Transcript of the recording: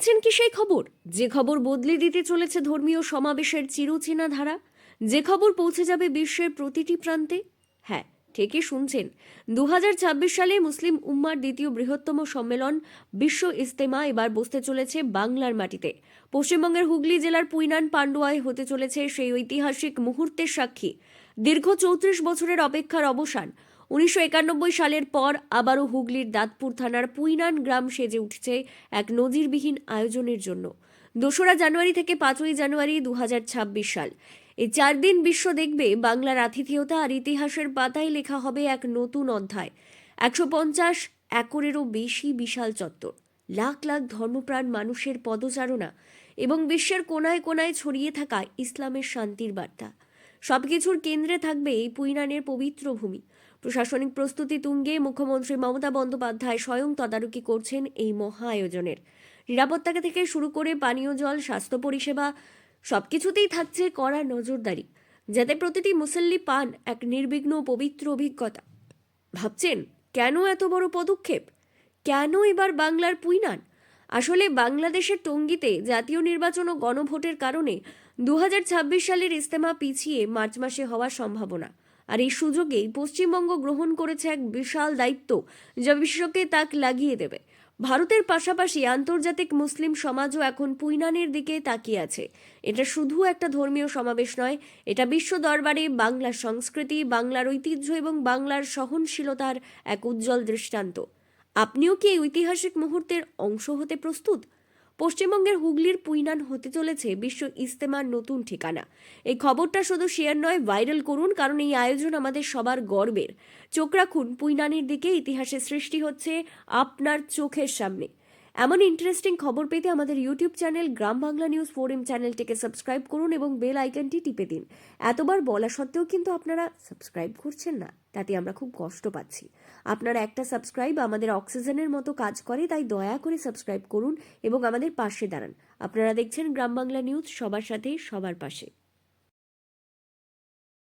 শুনেছেন কি সেই খবর? যে খবর বদলে দিতে চলেছে ধর্মীয় সমাবেশের চিরচেনা ধারা যে খবর পৌঁছে যাবে বিশ্বের প্রতিটি প্রান্তে? হ্যাঁ ঠিকই শুনছেন। দুহাজার ছাব্বিশ সালে মুসলিম উম্মার দ্বিতীয় বৃহত্তম সম্মেলন বিশ্ব ইস্তেমা এবার বসতে চলেছে বাংলার মাটিতে। পশ্চিমবঙ্গের হুগলি জেলার পুইনান পান্ডুয়ায় হতে চলেছে সেই ঐতিহাসিক মুহূর্তের সাক্ষী। দীর্ঘ চৌত্রিশ বছরের অপেক্ষার অবসান উনিশশো একানব্বই সালের পর আবারও হুগলির দাঁতপুর থানার পুইনান গ্রাম সেজে উঠছে এক নজিরবিহীন আয়োজনের জন্য। দোসরা জানুয়ারি থেকে পাঁচই জানুয়ারি দু হাজার ছাব্বিশ সাল। এই চার দিন বিশ্ব দেখবে বাংলার আতিথেয়তা আর ইতিহাসের পাতায় লেখা হবে এক নতুন অধ্যায়। একশো পঞ্চাশ একরেরও বেশি বিশাল চত্বর। লাখ লাখ ধর্মপ্রাণ মানুষের পদচারণা এবং বিশ্বের কোনায় কোনায় ছড়িয়ে থাকা ইসলামের শান্তির বার্তা। সবকিছুর কেন্দ্রে থাকবে এই পুইনানের পবিত্র ভূমি। প্রশাসনিক প্রস্তুতি তুঙ্গে মুখ্যমন্ত্রী মমতা বন্দ্যোপাধ্যায় স্বয়ং তদারকি করছেন এই মহা আয়োজনের। নিরাপত্তা থেকে শুরু করে পানীয় জল, স্বাস্থ্য পরিষেবা, সবকিছুতেই থাকছে কড়া নজরদারি, যাতে প্রতিটি মুসল্লি পান এক নির্বিঘ্ন পবিত্র অভিজ্ঞতা। ভাবছেন, কেন এত বড় পদক্ষেপ? কেন এবার বাংলার পুইনান? আসলে বাংলাদেশের টঙ্গিতে জাতীয় নির্বাচন ও গণভোটের কারণে দু হাজার ছাব্বিশ সালের ইস্তেমা পিছিয়ে মার্চ মাসে হওয়ার সম্ভাবনা। আর এই সুযোগেই পশ্চিমবঙ্গ গ্রহণ করেছে এক বিশাল দায়িত্ব যা বিশ্বকে তাক লাগিয়ে দেবে। ভারতের পাশাপাশি আন্তর্জাতিক মুসলিম সমাজও এখন পুইনানের দিকে তাকিয়ে আছে। এটা শুধু একটা ধর্মীয় সমাবেশ নয়, এটা বিশ্ব দরবারে বাংলার সংস্কৃতি, বাংলার ঐতিহ্য এবং বাংলার সহনশীলতার এক উজ্জ্বল দৃষ্টান্ত। আপনিও কি এই ঐতিহাসিক মুহূর্তের অংশ হতে প্রস্তুত? পশ্চিমবঙ্গের হুগলির পুইনান হতে চলেছে বিশ্ব ইস্তেমার নতুন ঠিকানা। এই খবরটা শুধু শেয়ার নয়, ভাইরাল করুন, কারণ এই আয়োজন আমাদের সবার গর্বের। চোখ রাখুন, পুইনানের দিকে ইতিহাসে সৃষ্টি হচ্ছে আপনার চোখের সামনে। এমন ইন্টারেস্টিং খবর পেতে আমাদের YouTube channel Gram Bangla News four M চ্যানেলটিকে সাবস্ক্রাইব করুন এবং বেল আইকনটি টিপে দিন। এতবার বলা সত্ত্বেও কিন্তু আপনারা সাবস্ক্রাইব করছেন না, তাতে আমরা খুব কষ্ট পাচ্ছি। আপনারা একটা সাবস্ক্রাইব আমাদের অক্সিজেনের মতো কাজ করে, তাই দয়া করে সাবস্ক্রাইব করুন এবং আমাদের পাশে দাঁড়ান। আপনারা দেখছেন গ্রাম বাংলা নিউজ সবার সাথে, সবার পাশে।